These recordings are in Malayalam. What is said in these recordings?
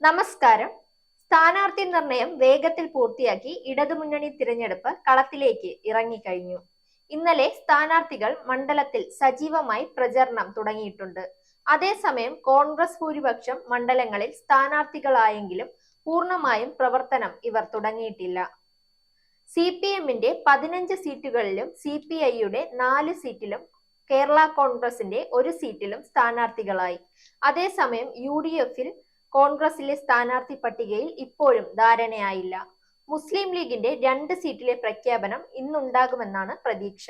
നമസ്കാരം. സ്ഥാനാർത്ഥി നിർണയം വേഗത്തിൽ പൂർത്തിയാക്കി ഇടതുമുന്നണി തിരഞ്ഞെടുപ്പ് കളത്തിലേക്ക് ഇറങ്ങിക്കഴിഞ്ഞു. ഇന്നലെ സ്ഥാനാർത്ഥികൾ മണ്ഡലത്തിൽ സജീവമായി പ്രചരണം തുടങ്ങിയിട്ടുണ്ട്. അതേസമയം കോൺഗ്രസ് ഭൂരിപക്ഷം മണ്ഡലങ്ങളിൽ സ്ഥാനാർത്ഥികളായെങ്കിലും പൂർണമായും പ്രവർത്തനം ഇവർ തുടങ്ങിയിട്ടില്ല. സി പി എമ്മിന്റെ പതിനഞ്ച് സീറ്റുകളിലും സി പി ഐയുടെ നാല് സീറ്റിലും കേരള കോൺഗ്രസിന്റെ ഒരു സീറ്റിലും സ്ഥാനാർത്ഥികളായി. അതേസമയം യു ഡി എഫിൽ കോൺഗ്രസിലെ സ്ഥാനാർത്ഥി പട്ടികയിൽ ഇപ്പോഴും ധാരണയായില്ല. മുസ്ലിം ലീഗിന്റെ രണ്ട് സീറ്റിലെ പ്രഖ്യാപനം ഇന്നുണ്ടാകുമെന്നാണ് പ്രതീക്ഷ.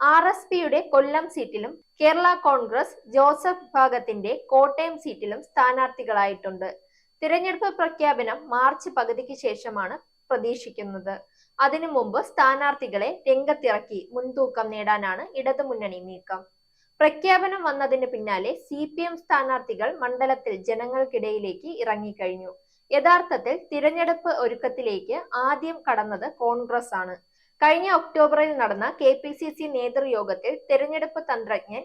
ആർ എസ് പിയുടെ കൊല്ലം സീറ്റിലും കേരള കോൺഗ്രസ് ജോസഫ് വിഭാഗത്തിന്റെ കോട്ടയം സീറ്റിലും സ്ഥാനാർത്ഥികളായിട്ടുണ്ട്. തിരഞ്ഞെടുപ്പ് പ്രഖ്യാപനം മാർച്ച് പകുതിക്ക് ശേഷമാണ് പ്രതീക്ഷിക്കുന്നത്. അതിനു മുമ്പ് സ്ഥാനാർത്ഥികളെ രംഗത്തിറക്കി മുൻതൂക്കം നേടാനാണ് ഇടതുമുന്നണി നീക്കം. പ്രഖ്യാപനം വന്നതിന് പിന്നാലെ സി പി എം സ്ഥാനാർത്ഥികൾ മണ്ഡലത്തിൽ ജനങ്ങൾക്കിടയിലേക്ക് ഇറങ്ങിക്കഴിഞ്ഞു. യഥാർത്ഥത്തിൽ തിരഞ്ഞെടുപ്പ് ഒരുക്കത്തിലേക്ക് ആദ്യം കടന്നത് കോൺഗ്രസ് ആണ്. കഴിഞ്ഞ ഒക്ടോബറിൽ നടന്ന കെ പി സി സി നേതൃയോഗത്തിൽ തിരഞ്ഞെടുപ്പ് തന്ത്രജ്ഞൻ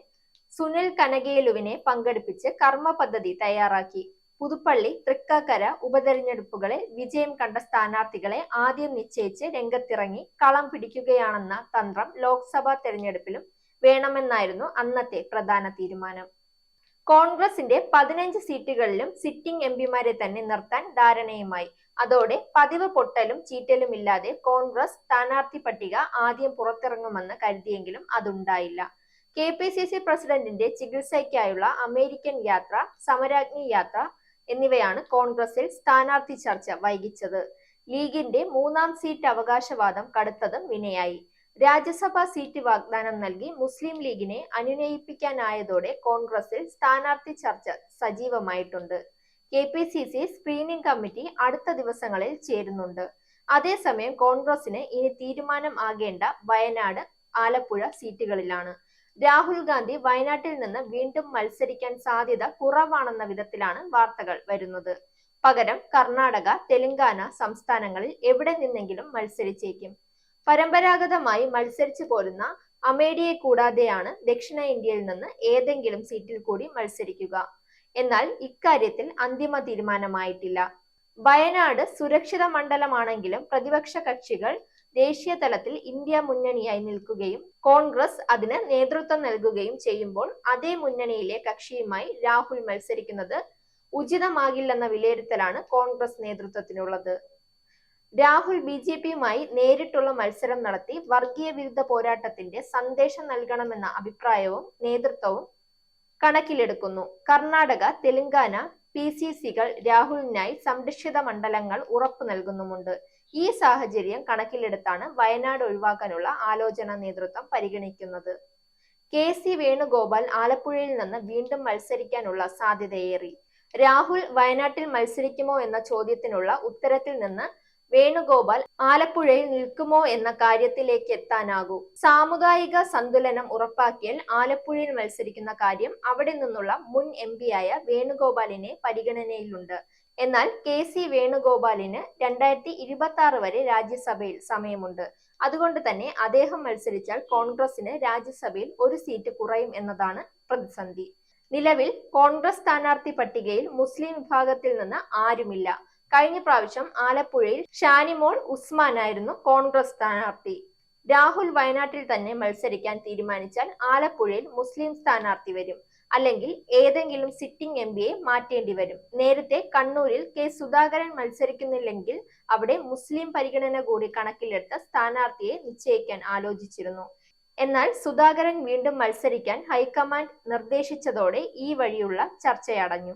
സുനിൽ കനകേലുവിനെ പങ്കെടുപ്പിച്ച് കർമ്മ പദ്ധതി തയ്യാറാക്കി. പുതുപ്പള്ളി തൃക്കാക്കര ഉപതെരഞ്ഞെടുപ്പുകളെ വിജയം കണ്ട സ്ഥാനാർത്ഥികളെ ആദ്യം നിശ്ചയിച്ച് രംഗത്തിറങ്ങി കളം പിടിക്കുകയാണെന്ന തന്ത്രം ലോക്സഭാ തെരഞ്ഞെടുപ്പിലും വേണമെന്നായിരുന്നു അന്നത്തെ പ്രധാന തീരുമാനം. കോൺഗ്രസിന്റെ പതിനഞ്ച് സീറ്റുകളിലും സിറ്റിംഗ് എം പിമാരെ തന്നെ നിർത്താൻ ധാരണയുമായി. അതോടെ പതിവ് പൊട്ടലും ചീറ്റലും ഇല്ലാതെ കോൺഗ്രസ് സ്ഥാനാർത്ഥി പട്ടിക ആദ്യം പുറത്തിറങ്ങുമെന്ന് കരുതിയെങ്കിലും അതുണ്ടായില്ല. കെ പി സി സി പ്രസിഡന്റിന്റെ ചികിത്സയ്ക്കായുള്ള അമേരിക്കൻ യാത്ര സമരാഗ്നി യാത്ര എന്നിവയാണ് കോൺഗ്രസിൽ സ്ഥാനാർത്ഥി ചർച്ച വൈകിച്ചത്. ലീഗിന്റെ മൂന്നാം സീറ്റ് അവകാശവാദം കടുത്തതും വിനയായി. രാജ്യസഭാ സീറ്റ് വാഗ്ദാനം നൽകി മുസ്ലിം ലീഗിനെ അനുനയിപ്പിക്കാനായതോടെ കോൺഗ്രസിൽ സ്ഥാനാർത്ഥി ചർച്ച സജീവമായിട്ടുണ്ട്. K P C C screening committee അടുത്ത ദിവസങ്ങളിൽ ചേരുന്നുണ്ട്. അതേസമയം കോൺഗ്രസിന് ഇനി തീരുമാനം ആകേണ്ട വയനാട് ആലപ്പുഴ സീറ്റുകളിലാണ്. രാഹുൽ ഗാന്ധി വയനാട്ടിൽ നിന്ന് വീണ്ടും മത്സരിക്കാൻ സാധ്യത കുറവാണെന്ന വിധത്തിലാണ് വാർത്തകൾ വരുന്നത്. പകരം കർണാടക തെലങ്കാന സംസ്ഥാനങ്ങളിൽ എവിടെ നിന്നെങ്കിലും മത്സരിച്ചേക്കും. പരമ്പരാഗതമായി മത്സരിച്ചു പോരുന്ന അമേഡിയെ കൂടാതെയാണ് ദക്ഷിണ ഇന്ത്യയിൽ നിന്ന് ഏതെങ്കിലും സീറ്റിൽ കൂടി മത്സരിക്കുക. എന്നാൽ ഇക്കാര്യത്തിൽ അന്തിമ തീരുമാനമായിട്ടില്ല. വയനാട് സുരക്ഷിത മണ്ഡലമാണെങ്കിലും പ്രതിപക്ഷ കക്ഷികൾ ദേശീയ തലത്തിൽ ഇന്ത്യ മുന്നണിയായി നിൽക്കുകയും കോൺഗ്രസ് അതിന് നേതൃത്വം നൽകുകയും ചെയ്യുമ്പോൾ അതേ മുന്നണിയിലെ കക്ഷിയുമായി രാഹുൽ മത്സരിക്കുന്നത് ഉചിതമാകില്ലെന്ന വിലയിരുത്തലാണ് കോൺഗ്രസ് നേതൃത്വത്തിനുള്ളത്. രാഹുൽ ബി ജെ പിയുമായി നേരിട്ടുള്ള മത്സരം നടത്തി വർഗീയ വിരുദ്ധ പോരാട്ടത്തിന്റെ സന്ദേശം നൽകണമെന്ന അഭിപ്രായവും നേതൃത്വവും കണക്കിലെടുക്കുന്നു. കർണാടക തെലങ്കാന പി സി സികൾ രാഹുലിനായി സംരക്ഷിത മണ്ഡലങ്ങൾ ഉറപ്പു നൽകുന്നുമുണ്ട്. ഈ സാഹചര്യം കണക്കിലെടുത്താണ് വയനാട് ഒഴിവാക്കാനുള്ള ആലോചന നേതൃത്വം പരിഗണിക്കുന്നത്. കെ സി വേണുഗോപാൽ ആലപ്പുഴയിൽ നിന്ന് വീണ്ടും മത്സരിക്കാനുള്ള സാധ്യതയേറി. രാഹുൽ വയനാട്ടിൽ മത്സരിക്കുമോ എന്ന ചോദ്യത്തിനുള്ള ഉത്തരത്തിൽ നിന്ന് വേണുഗോപാൽ ആലപ്പുഴയിൽ നിൽക്കുമോ എന്ന കാര്യത്തിലേക്ക് എത്താനാകൂ. സാമുദായിക സന്തുലനം ഉറപ്പാക്കിയാൽ ആലപ്പുഴയിൽ മത്സരിക്കുന്ന കാര്യം അവിടെ നിന്നുള്ള മുൻ എം ആയ വേണുഗോപാലിനെ പരിഗണനയിലുണ്ട്. എന്നാൽ കെ സി വേണുഗോപാലിന് രണ്ടായിരത്തി ഇരുപത്തി ആറ് വരെ രാജ്യസഭയിൽ സമയമുണ്ട്. അതുകൊണ്ട് തന്നെ അദ്ദേഹം മത്സരിച്ചാൽ കോൺഗ്രസിന് രാജ്യസഭയിൽ ഒരു സീറ്റ് കുറയും എന്നതാണ് പ്രതിസന്ധി. നിലവിൽ കോൺഗ്രസ് സ്ഥാനാർത്ഥി പട്ടികയിൽ മുസ്ലിം വിഭാഗത്തിൽ നിന്ന് ആരുമില്ല. കഴിഞ്ഞ പ്രാവശ്യം ആലപ്പുഴയിൽ ഷാനിമോൾ ഉസ്മാനായിരുന്നു കോൺഗ്രസ് സ്ഥാനാർത്ഥി. രാഹുൽ വയനാട്ടിൽ തന്നെ മത്സരിക്കാൻ തീരുമാനിച്ചാൽ ആലപ്പുഴയിൽ മുസ്ലിം സ്ഥാനാർത്ഥി വരും. അല്ലെങ്കിൽ ഏതെങ്കിലും സിറ്റിംഗ് എം പിയെ മാറ്റേണ്ടി വരും. നേരത്തെ കണ്ണൂരിൽ കെ സുധാകരൻ മത്സരിക്കുന്നില്ലെങ്കിൽ അവിടെ മുസ്ലിം പരിഗണന കൂടി കണക്കിലെടുത്ത സ്ഥാനാർത്ഥിയെ നിശ്ചയിക്കാൻ ആലോചിച്ചിരുന്നു. എന്നാൽ സുധാകരൻ വീണ്ടും മത്സരിക്കാൻ ഹൈക്കമാൻഡ് നിർദ്ദേശിച്ചതോടെ ഈ വഴിയുള്ള ചർച്ചയടഞ്ഞു.